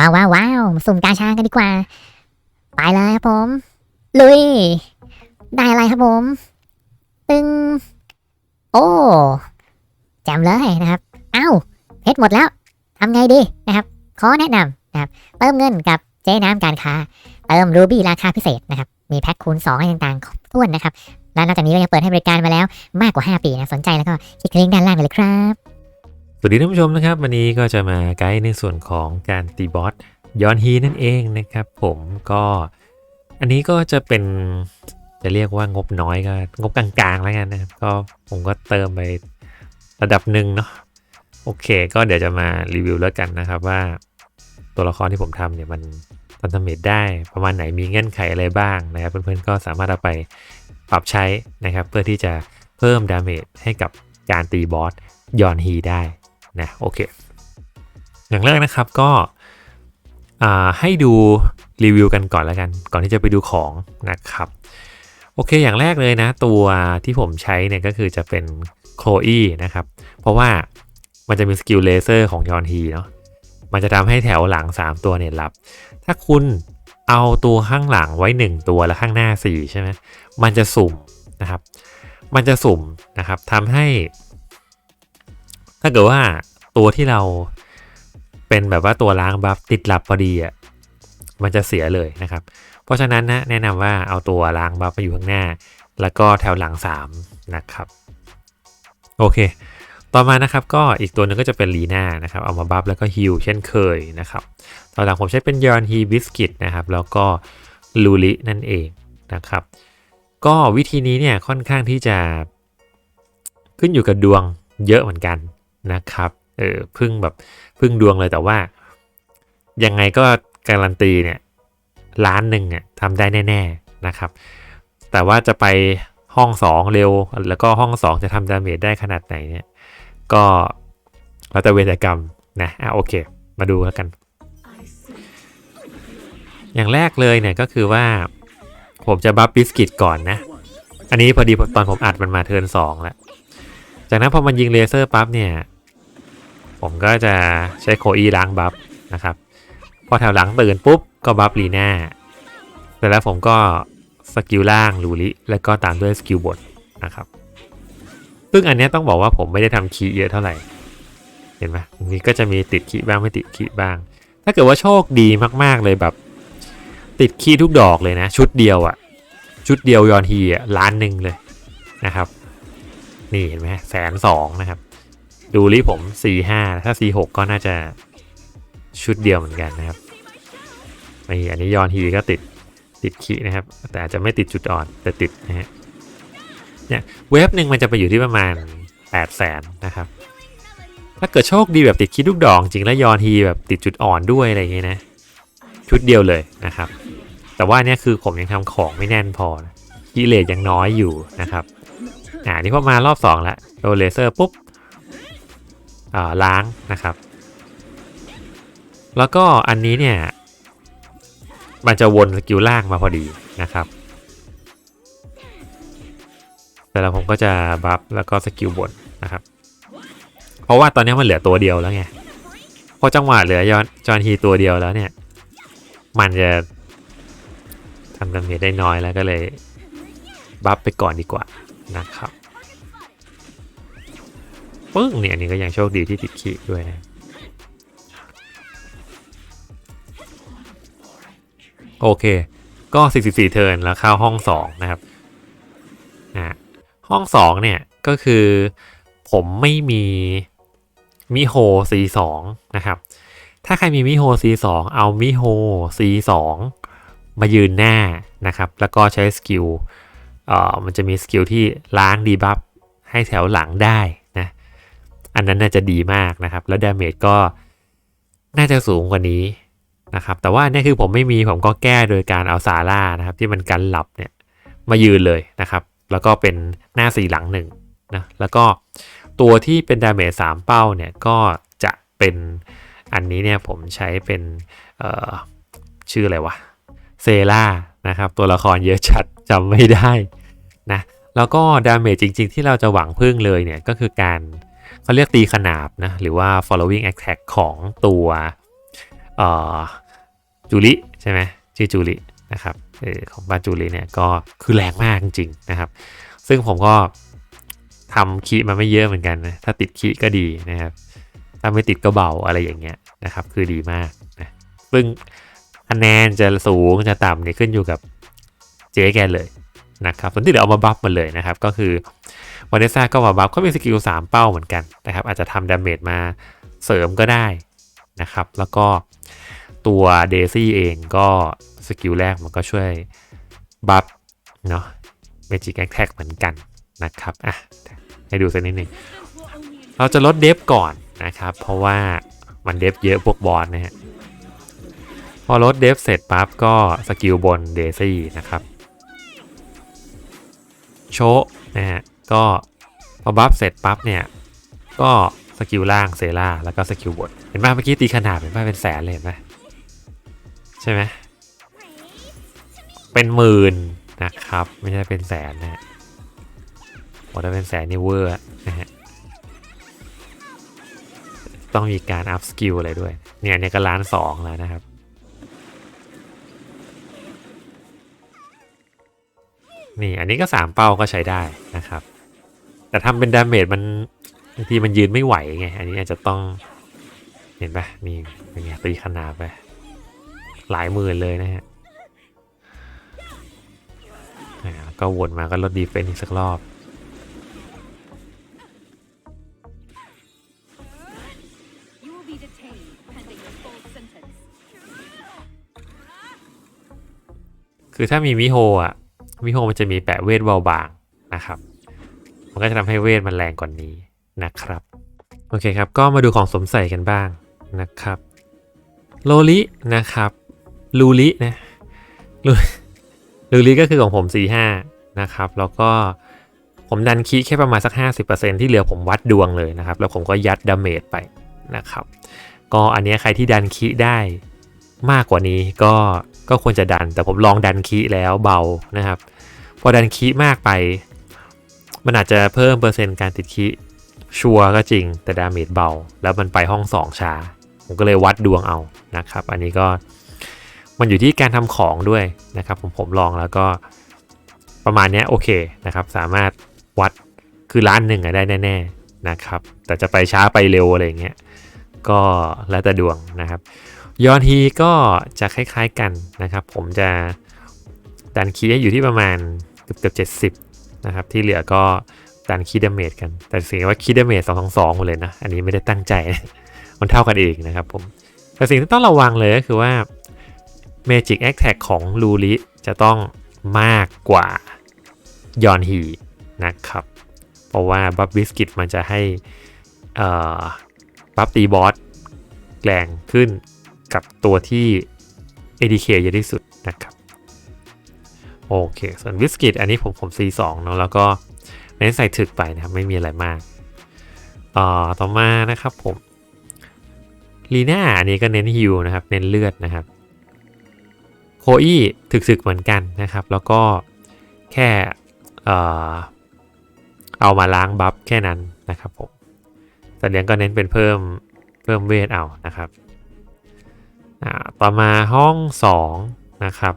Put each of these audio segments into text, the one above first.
ว้าวว้าวว้าวสุ่มกาชากันดีกว่า ไปเลยครับผม ลุย ได้อะไรครับผม ตึง โอ้แจมเลยนะครับเอ้าเพชรหมดแล้วทำไงดีนะครับ ขอแนะนำนะครับ เติมเงินกับเจ๊น้ำการค้า เติมรูบี้ราคาพิเศษนะครับ มีแพ็คคูณ2อะไรต่างๆครบถ้วนนะครับ และนอกจากนี้ก็ยังเปิดให้บริการมาแล้วมากกว่า 5 ปีนะ สนใจแล้วก็คลิกลิงก์ด้านล่างไปเลยครับ สวัสดีท่านผู้ชมนะครับ วันนี้ก็จะมาไกด์ในส่วนของการตีบอสย้อนฮีนั่นเองนะครับ ผมก็อันนี้ก็จะเป็นจะเรียกว่างบน้อยก็งบกลางๆแล้วกันนะครับก็ผมก็เติมไประดับหนึ่งเนาะโอเค ก็เดี๋ยวจะมารีวิวแล้วกันนะครับว่า ตัวละครที่ผมทำเนี่ยมันทันสมิตได้ประมาณไหนมีเงื่อนไขอะไรบ้างนะครับเพื่อนๆก็สามารถเอาไปปรับใช้นะครับ เพื่อที่จะเพิ่มดาเมจให้กับการตีบอสย้อนฮีได้ นะโอเค อย่างแรกนะครับก็ให้ดูรีวิวกันก่อนแล้วกัน ก่อนที่จะไปดูของนะครับ โอเคอย่างแรกเลยนะ ตัวที่ผมใช้เนี่ยก็คือจะเป็นโคลอีนะครับ เพราะว่ามันจะมีสกิลเลเซอร์ของยอนฮีเนาะมันจะทำให้แถวหลัง 3 ตัวเนี่ยหลับ ถ้าคุณเอาตัวข้างหลังไว้ 1 ตัวแล้วข้างหน้า 4 ใช่ไหมมันจะสุ่มนะครับ มันจะสุ่มนะครับทำให้ ถ้าเกิดว่าตัวที่เราเป็นแบบว่าตัวล้างบัฟติดหลับพอดีอะมันจะเสียเลยนะครับ เพราะฉะนั้นนะแนะนำว่าเอาตัวล้างบัฟไปอยู่ข้างหน้า แล้วก็แถวหลัง 3 นะครับ โอเค ต่อมานะครับก็อีกตัวหนึงก็จะเป็นลีน่านะครับเอามาบัฟแล้วก็ฮิลเช่นเคยนะครับตอนหลังผมใช้เป็นยอนฮีบิสกิตนะครับแล้วก็ลูลินั่นเองนะครับ ก็วิธีนี้เนี่ยค่อนข้างที่จะขึ้นอยู่กับดวงเยอะเหมือนกัน นะครับเออพึ่งแบบพึ่งดวงเลยแต่ว่า ยังไงก็การันตีเนี่ยล้านหนึ่งเนี่ยทำได้แน่ ๆนะครับ แต่ว่าจะไปห้อง 2 เร็ว แล้วก็ห้อง 2 จะทำดาเมจได้ขนาดไหนเนี่ยก็เราจะเวรกรรมนะอะโอเค มาดูแล้วกัน อย่างแรกเลยเนี่ยก็คือว่า ผมจะบัฟบิสกิตก่อนนะ อันนี้พอดีตอนผมอัดมันมาเทิร์นสองแล้ว จากนั้นพอมันยิงเลเซอร์ปั๊บเนี่ย ผมก็จะใช้โคอีล้างบัฟนะครับ พอแถวหลังตื่นปุ๊บก็บัฟลีน่าเสร็จแล้วผมก็สกิลล่างลูลิแล้วก็ตามด้วยสกิลบทนะครับ ซึ่งอันนี้ต้องบอกว่าผมไม่ได้ทำคีย์เยอะเท่าไหร่ เห็นไหมมีก็จะมีติดคีย์บ้างไม่ติดคีย์บ้าง ถ้าเกิดว่าโชคดีมากๆเลยแบบ ติดคีย์ทุกดอกเลยนะ ชุดเดียวอะชุดเดียวยอนฮีอะล้านหนึ่งเลยนะครับ นี่เห็นไหมแสนสองนะครับ ดูรีผม 4 5 ถ้า 4 6 ก็น่าจะชุดเดียวเหมือนกันนะครับนี่อันนี้ยอนฮีก็ติดติดขีนะครับ แต่อาจจะไม่ติดจุดอ่อนแต่ติดนะฮะเนี่ยเว็บหนึ่งมันจะไปอยู่ที่ประมาณ 8 0 0แสนนะครับ ถ้าเกิดโชคดีแบบติดคีทุกดอกจริงแล้วยอนฮีแบบติดจุดอ่อนด้วยอะไรอย่างเงี้ยนะ ชุดเดียวเลยนะครับ แต่ว่าเนี่ยคือผมยังทำของไม่แน่นพอกิเลสยังน้อยอยู่นะครับอ่านี่พอมารอบ2แล้วโดนเลเซอร์ปุ๊บ ล้างนะครับ แล้วก็อันนี้เนี่ย มันจะวนสกิลล่างมาพอดีนะครับ แต่แล้วผมก็จะบัฟแล้วก็สกิลบนนะครับ เพราะว่าตอนนี้มันเหลือตัวเดียวแล้วไงพอจังหวะเหลือยอนจอนฮีตัวเดียวแล้วเนี่ย มันจะทำดาเมจได้น้อยแล้วก็เลย บัฟไปก่อนดีกว่านะครับ ปึ้งเนี่ยนี่ก็ยังโชคดีที่ติดขีดด้วยนะโอเค ก็ 44 เทิร์นแล้วเข้าห้อง 2 นะครับอ่าห้อง 2 เนี่ย ก็คือผมไม่มีมิโฮ C2 นะครับ ถ้าใครมีมิโฮ C2 เอามิโฮ C2 มายืนหน้านะครับ แล้วก็ใช้สกิลเอ่อมันจะมีสกิลที่ล้างดีบัฟให้แถวหลังได้ อันนั้นน่าจะดีมากนะครับ แล้วดาเมจก็น่าจะสูงกว่านี้นะครับ แต่ว่านี่คือผมไม่มีผมก็แก้โดยการเอาซาร่านะครับ ที่มันกันหลับเนี่ยมายืนเลยนะครับ แล้วก็เป็นหน้าสี่หลังหนึ่งนะแล้วก็ตัวที่เป็นดาเมจสามเป้าเนี่ยก็จะเป็นอันนี้เนี่ยผมใช้เป็นชื่ออะไรวะเซล่านะครับ ตัวละครเยอะชัดจำไม่ได้นะแล้วก็ดาเมจจริง ๆ ที่เราจะหวังพึ่งเลยเนี่ยก็คือการ เขาเรียกตีขนาบนะหรือว่า following attack ของตัวจูริใช่ไหมชื่อจูรินะครับออของบ้านจูริเนี่ยก็คือแรงมากจริงๆนะครับ ซึ่งผมก็ทำคีมาไม่เยอะเหมือนกันนะถ้าติดคีก็ดีนะครับถ้าไม่ติดก็เบาอะไรอย่างเงี้ยนะครับ คือดีมากนะซึ่งคะแนนจะสูงจะต่ำเนี่ยขึ้นอยู่กับเจ๊แกเลยนะครับส่วนที่เดี๋ยวเอามาบัฟมาเลยนะครับ ก็คือ วานเนซ่าก็มาบัฟเขามีสกิล3 เป้าเหมือนกันนะครับ อาจจะทำดาเมจมาเสริมก็ได้นะครับ แล้วก็ตัวเดซี่เองก็สกิลแรกมันก็ช่วยบัฟเนาะเมจิกแอคแท็กเหมือนกันนะครับอะให้ดูสักนิดหนึ่งเราจะลดเดฟก่อนนะครับ เพราะว่ามันเดฟเยอะพวกบอลนะฮะพอลดเดฟเสร็จปั๊บก็สกิลบนเดซี่นะครับ โชนะฮะ ก็พอบัฟเสร็จปั๊บเนี่ย ก็สกิลล่างเซล่าแล้วก็สกิลบนเห็นป่ะเมื่อกี้ตีขนาดเห็นป่ะเป็นแสนเลยเห็นไหมใช่ไหมเป็นหมื่นนะครับ ไม่ใช่เป็นแสนนะฮะโอ้ถ้าเป็นแสนนี่เวอร์นะฮะต้องมีการอัพสกิลอะไรด้วย เนี่ยเนี่ยก็ล้านสองแล้วนะครับ นี่อันนี้ก็สามเป้าก็ใช้ได้นะครับ แต่ทำเป็นดาเมจมันบางทีมันยืนไม่ไหวไง อันนี้อาจจะต้องเห็นปะนี่เป็นไงตีขนาดไปหลายหมื่นเลยนะฮะแล้วก็วนมาก็ลดดีเฟนซ์อีกสักรอบคือถ้ามีมิโฮอะมิโฮมันจะมีแปะเวทเบาบางนะครับ มันก็จะทำให้เวทมันแรงกว่านนี้นะครับ โอเคครับ ก็มาดูของสมใส่กันบ้างนะครับ โลลินะครับลูลินะลูลูลิก็คือของผม45นะครับ แล้วก็ผมดันคีย์แค่ประมาณสัก 50%ที่เหลือผมวัดดวงเลยนะครับ แล้วผมก็ยัดดาเมจไปนะครับ ก็อันนี้ใครที่ดันคีย์ได้มากกว่านี้ก็ก็ควรจะดัน แต่ผมลองดันคีย์แล้วเบานะครับ พอดันคีย์มากไป มันอาจจะเพิ่มเปอร์เซ็นต์การติดคีย์ชัวก็จริงแต่ดาเมจเบา แล้วมันไปห้อง 2 ช้า ผมก็เลยวัดดวงเอานะครับ อันนี้ก็มันอยู่ที่การทำของด้วยนะครับ ผมผมลองแล้วก็ประมาณเนี้ยโอเคนะครับ สามารถวัดคือล้านหนึ่งอะได้แน่ ๆนะครับ แต่จะไปช้าไปเร็วอะไรเงี้ยก็แล้วแต่ดวงนะครับยอนฮีก็จะคล้ายๆกันนะครับ ผมจะดันคีย์อยู่ที่ประมาณเกือบเกือบเจ็ดสิบ นะครับ ที่เหลือก็ดันคีย์ดาเมจกัน แต่สิ่งว่าคีย์ดาเมจสองสองสองหมดเลยนะ อันนี้ไม่ได้ตั้งใจ มันเท่ากันเองนะครับผม แต่สิ่งที่ต้องระวังเลยก็คือว่า Magic Attack ของลูริจะต้องมากกว่ายอนฮีนะครับ เพราะว่าบัฟบิสกิตมันจะให้บัฟตีบอสแรงขึ้นกับตัวที่ ADK เยอะที่สุดนะครับ โอเค ส่วนวิสกิตอันนี้ผมผม C2 เนอะแล้วก็เน้นใส่ถึกไปนะครับ ไม่มีอะไรมากอ่าต่อมานะครับผมลีน่าอันนี้ก็เน้นฮิวนะครับ เน้นเลือดนะครับโคอี้ถึกๆเหมือนกันนะครับ แล้วก็แค่เอ่อเอามาล้างบัฟแค่นั้นนะครับผมแต่เลี้ยงก็เน้นเป็นเพิ่มเพิ่มเวทเอานะครับต่อมาห้อง 2 นะครับ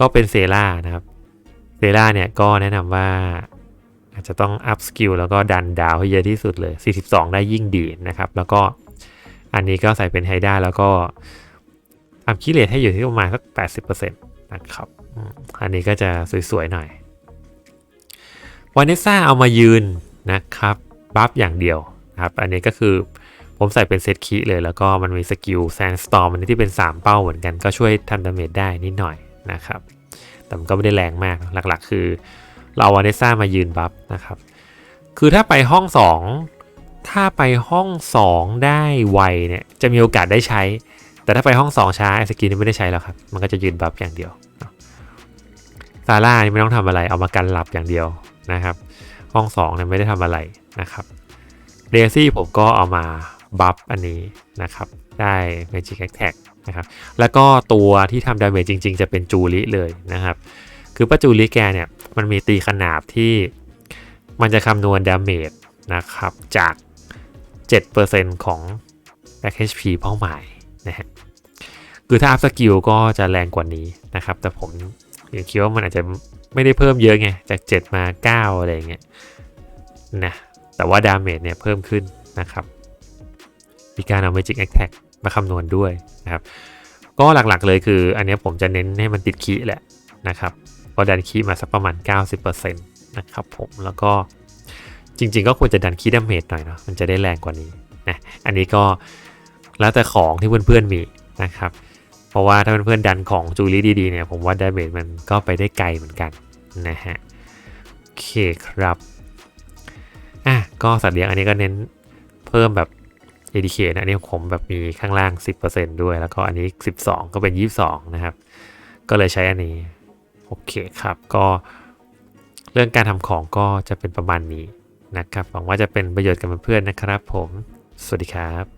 ก็เป็นเซล่านะครับเซล่าเนี่ยก็แนะนำว่าอาจจะต้องอัพสกิลแล้วก็ดันดาวให้เยอะที่สุดเลย 42 ได้ยิ่งดีนะครับ แล้วก็อันนี้ก็ใส่เป็นไฮด้าแล้วก็ทำคิเลทให้อยู่ที่ประมาณสัก 80%นะครับ อันนี้ก็จะสวยๆหน่อยวานิซ่าเอามายืนนะครับบัฟอย่างเดียวครับ อันนี้ก็คือผมใส่เป็นเซตคีเลย แล้วก็มันมีสกิลแซนสตอร์มอันนี้ที่เป็น 3 เป้าเหมือนกันก็ช่วยทำดาเมจได้นิดหน่อย นะครับ แต่มันก็ไม่ได้แรงมากหลักๆ คือเราวานิซ่ามายืนบัฟนะครับ คือถ้าไปห้อง 2 ถ้าไปห้อง 2 ได้ไวเนี่ยจะมีโอกาสได้ใช้ แต่ถ้าไปห้อง 2 ช้าไอสกิลนี้ไม่ได้ใช้แล้วครับ มันก็จะยืนบัฟอย่างเดียวซาร่านี่ไม่ต้องทำอะไรเอามากันหลับอย่างเดียวนะครับ ห้อง2เนี่ยไม่ได้ทำอะไรนะครับเดซี่ผมก็เอามาบัฟอันนี้นะครับ ได้ Magic Attack นะครับแล้วก็ตัวที่ทำดาเมจจริง ๆ จะเป็นจูริเลยนะครับคือป้าจูริแกเนี่ยมันมีตีขนาบที่มันจะคำนวณดาเมจนะครับจาก 7%ของ back HP เป้าหมายนะฮะคือถ้าอัพสกิลก็จะแรงกว่านี้นะครับ แต่ผมยังคิดว่ามันอาจจะไม่ได้เพิ่มเยอะไง จาก 7 มา 9 อะไรเงี้ยนะแต่ว่าดาเมจเนี่ยเพิ่มขึ้นนะครับ มีการเอา Magic Attack มาคำนวณด้วยนะครับ ก็หลักๆเลยคือ อันนี้ผมจะเน้นให้มันติดคีแหละนะครับก็ดันคีมาสักประมาณ 90%นะครับผมแล้วก็จริงๆ ก็ควรจะดันคีย์ดาเมจหน่อยเนาะมันจะได้แรงกว่านี้นะอันนี้ก็แล้วแต่ของที่เพื่อนๆมีนะครับ เพราะว่าถ้าเพื่อนๆดันของจูลี่ดีๆเนี่ยผมว่าดาเมจมันก็ไปได้ไกลเหมือนกันนะฮะโอเคครับอะก็สัตว์เลี้ยงอันนี้ก็เน้นเพิ่มแบบ ADK นะอันนี้ผมแบบมีข้างล่าง 10%ด้วย แล้วก็อันนี้ 12 ก็เป็น 22 นะครับ ก็เลยใช้อันนี้ โอเคครับ ก็เรื่องการทำของก็จะเป็นประมาณนี้นะครับ หวังว่าจะเป็นประโยชน์กับเพื่อนๆนะครับผม สวัสดีครับ